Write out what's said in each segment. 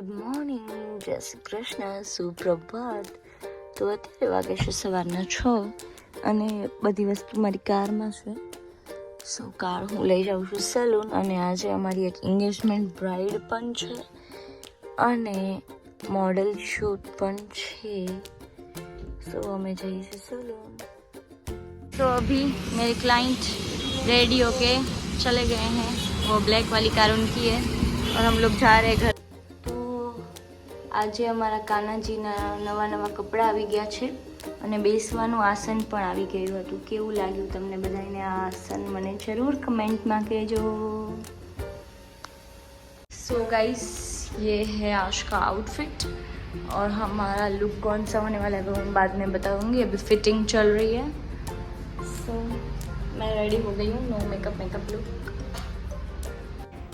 Good morning જય શ્રી કૃષ્ણ સુપ્રભાત તો અત્યારે વાગે છે સવારના છ અને બધી વસ્તુ મારી કારમાં છે સો કાર હું લઈ જાઉં છું સલૂન અને આજે અમારી એક એન્ગેજમેન્ટ બ્રાઇડ પણ છે અને મોડલ શૂટ પણ છે સો અમે જઈએ છીએ સલૂન तो अभी मेरे क्लाइंट रेडी होके चले गए हैं वो ब्लैक वाली कार उनकी है और हम लोग जा रहे हैं घर તો આજે અમારા કાનાજીના નવા નવા કપડાં આવી ગયા છે અને બેસવાનું આસન પણ આવી ગયું હતું કેવું લાગ્યું તમને બધાને આ આસન મને જરૂર કમેન્ટમાં કહેજો सो गाइस ये है आज का आउटफिट और हमारा लुक कौन सा होने वाला है वो मैं बाद में बताऊंगी अभी फिटिंग चल रही है सो मैं रेडी हो गई हूँ no makeup makeup look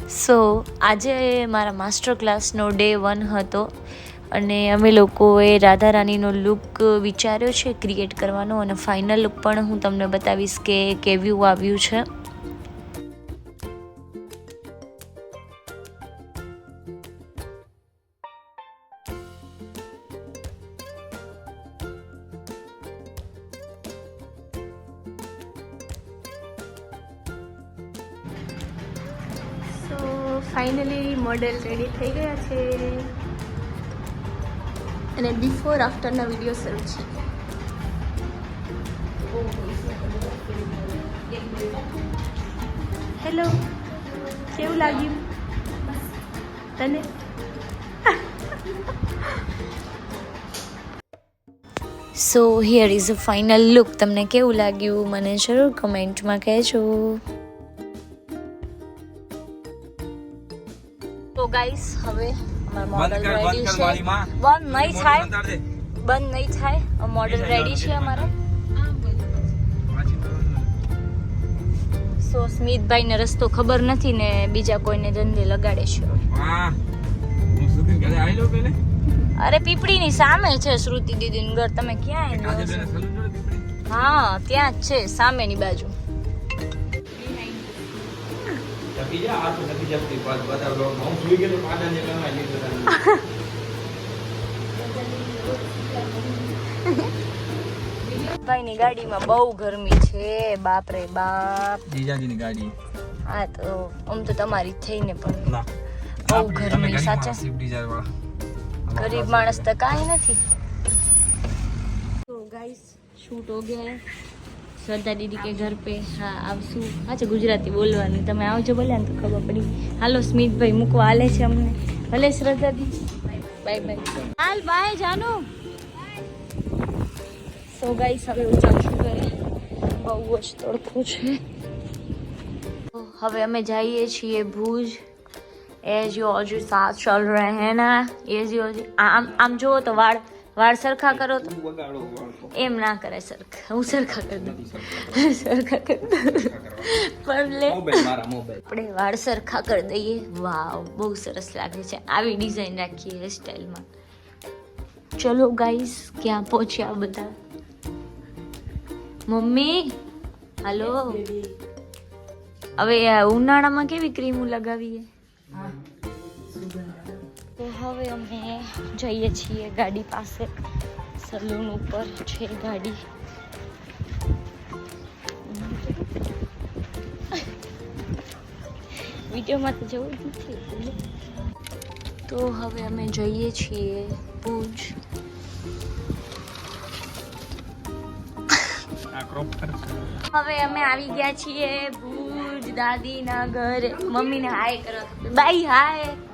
so આજે મારા માસ્ટર ક્લાસનો ડે વન હતો અને અમે લોકોએ રાધા રાણીનો લુક વિચાર્યો છે ક્રિએટ કરવાનો અને ફાઇનલ પણ હું તમને બતાવીશ કે કેવ્યું આવ્યું છે. ફાઇનલી મોડેલ રેડી થઈ ગયા છે. અને બિફોર આફ્ટરના વીડિયો શરૂ છે. હેલો કેવું લાગ્યું? તને? So here is a final look તમને કેવું લાગ્યું? મને જરૂર કમેન્ટમાં કહેજો. ગાઈસ હવે અમારા મોડલ રેડી છે. બંધ નહીં થાય. બંધ નહીં થાય. મોડલ રેડી છે અમારે. સો સ્મિતભાઈને રસ્તો ખબર નથી ને બીજા કોઈને ધંધે લગાડે છે. અરે પીપળીની સામે છે શ્રુતિ દીદીનું ઘર. તમે ક્યાં હા ત્યાં જ છે સામેની બાજુ. ભાઈની ગાડીમાં બહુ ગરમી છે. બાપ. રે બાપ તો આમ તો તમારી થઈને પણ. બહુ ગરમી સાચે? ગરીબ માણસ તો કાંઈ નથી. શ્રદ્ધા દીદી કે ઘર પે, હા, આવશું. હા છે ગુજરાતી બોલવાનું, તમે આવજો બોલ્યા ને તો ખબર પડી. હાલો, સ્મિતભાઈ મૂકવા હાલે છે અમને. ભલે, શ્રદ્ધા દીદી. બાય બાય હાલ બાય જાનુ. સો ગાઈસ હવે હું જાઉં બહુ જ તડકો છે. હવે અમે જઈએ છીએ ભુજ. એજ હજુ સાથ ચાલ રહે હે ના. એજ યોજ આમ આમ જુઓ તો વાળ વાળ સરખા કરો તો એમ ના કરે સરખા. હું સરખા કરી. દઉં સરખા. કરી. દઉં પણ લે. મોબાઈલ મારા મોબાઈલ. આપણે વાળ સરખા કરી દઈએ. વાવ બહુ સરસ લાગે છે. આવી ડિઝાઇન રાખીએ હેર સ્ટાઈલમાં ચલો ગાઈસ ક્યાં પહોંચ્યા બધા? મમ્મી? હાલો? હવે ઉનાળામાં કેવી ક્રીમો લગાવીએ? હવે અમે જઈએ છીએ ગાડી પાસે. સલૂન ઉપર છે ગાડી. વિડીયોમાં તો જવું જ નથી. તો હવે અમે જઈએ છીએ ભુજ. હવે અમે આવી ગયા છીએ ભુજ દાદીના ઘરે. મમ્મીને હાય કરો. બાઈ હાય.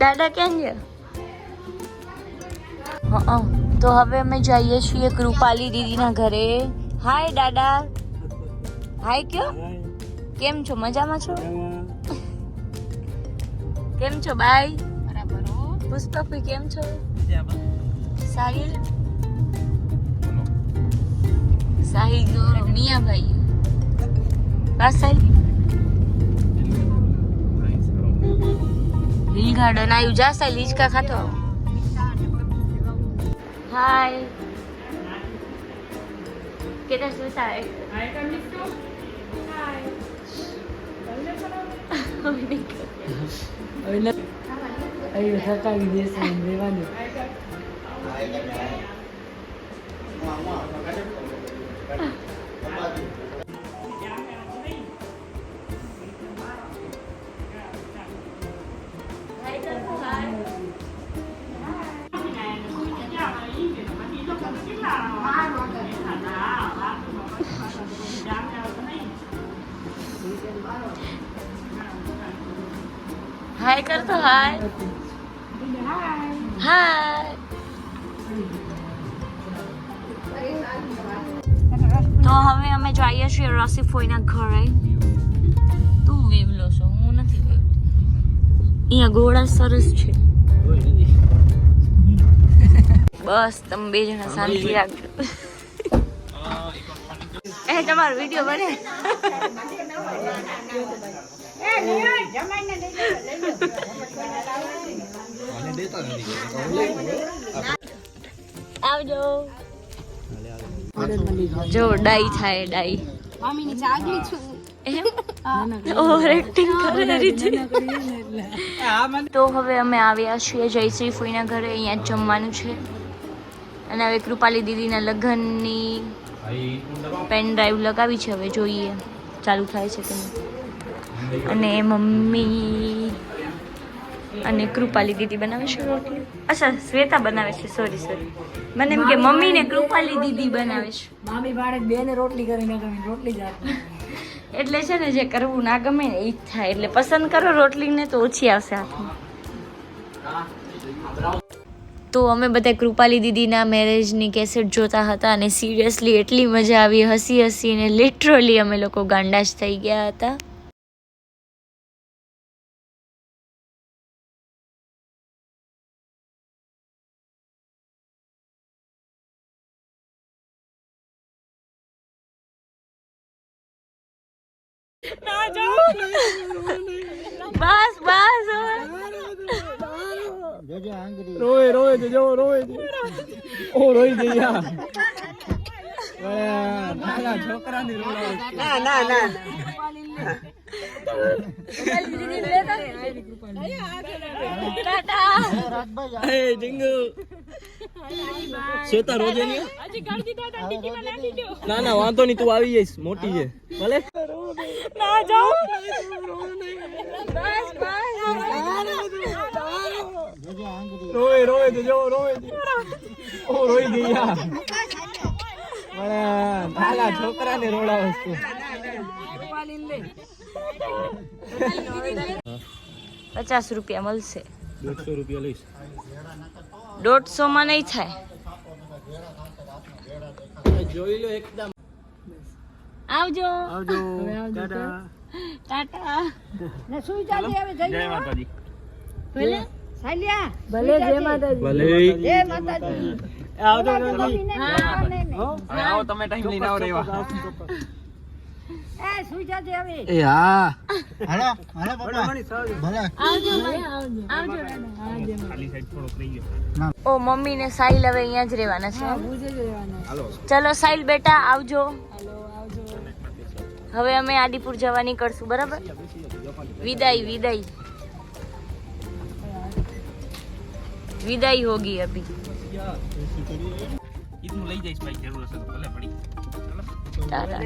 દાદા કેમ છે તો હવે અમે જઈએ છીએ કૃપાલી દીદીના ઘરે. હાય દાદા. હાય કયો? કેમ છો? મજામાં છો? કેમ છો બાય પુષ્પક કેમ છો? સાહિલ? સાહિલ તો મિયાભાઈ. બસ હિલ. ગાર્ડન આવ્યું જા સાહિલ હિંચકા ખાતો હાય કેટલા શું કરે. હવે ન- હવે હટાવી દેશે એમ રહેવાનું કર તો હાય હાય તો હવે અમે જઈએ છીએ રસી ફોઈના ઘરે. તું વેવલો છો હું નથી વેવતી અહીંયા ઘોડા સરસ છે. બસ તમે બે જણા શાંતિ રાખજો. એ તમારો વીડિયો બને. આવજો. જો ડાઈ થાય ડાઈ. છું. રીતિ. તો હવે અમે આવ્યા છીએ જયશ્રી ફૂઈના ઘરે અહીંયા જમવાનું છે. અને હવે કૃપાલી દીદીના લગ્નની પેન ડ્રાઈવ લગાવી છે હવે જોઈએ. ચાલુ થાય છે કે નહીં. અને મમ્મી અને કૃપાલી દીદી બનાવે છે રોટલી? અચ્છા શ્વેતા બનાવે છે સોરી સોરી મને એમ કે મમ્મી ને કૃપાલી દીદી બનાવે છે. મામી બાળક બે ને રોટલી કરીને રોટલી જ એટલે છે ને જે કરવું ના ગમે ને એ જ થાય. એટલે પસંદ કરો રોટલીને તો ઓછી આવશે હાથમાં. તો અમે બધા કૃપાલી દીદીના મેરેજની કેસેટ જોતા હતા અને સિરિયસલી એટલી મજા આવી હસી હસીને લિટરલી અમે લોકો ગાંડા જ થઈ ગયા હતા. બસ બસ રોવે રોવે જજો છે ઓ રોઈ ગઈ ના ના ના ની. ના ના વાંધો નહીં તું આવી જઈશ મોટી છે. ભલે. ના રોય રોય રોય છે જો ઓ રોઈ ગઈ યાર. પણ નાના છોકરાને રોડાવે છે. પચાસ રૂપિયા મળશે. દોઢસો રૂપિયા લઈશ. દોઢસો માં નહીં થાય. જોઈ લો એકદમ. આવજો. આવજો. ટાટા. ટાટા. ને સુઈ જાજે હવે જઈ જય માતાજી. ભલે? સાલિયા ભલે જય માતાજી. ભલે. જય માતાજી. આવજો મમ્મીને. હા. નહીં, નહીં. હવે આવો તમે ટાઈમ લઈને આવો રેવા. એ સુઈ જાજે એ હા. આવજો ભલે. આવજો ખાલી સાઈડ થોડોક રહી ગયો. ઓ મમ્મી ને સાહિલ હવે અહીંયા જ રહેવાના છે ચલો સાહિલ બેટા આવજો. આવજો. હવે અમે આદિપુર જવા નીકળશું બરાબર? વિદાય વિદાય. વિદાય હોગી અભી. ઈદનું લઈ જઈશ ભાઈ જરૂર હશે તો ભલે પડી. ટાટા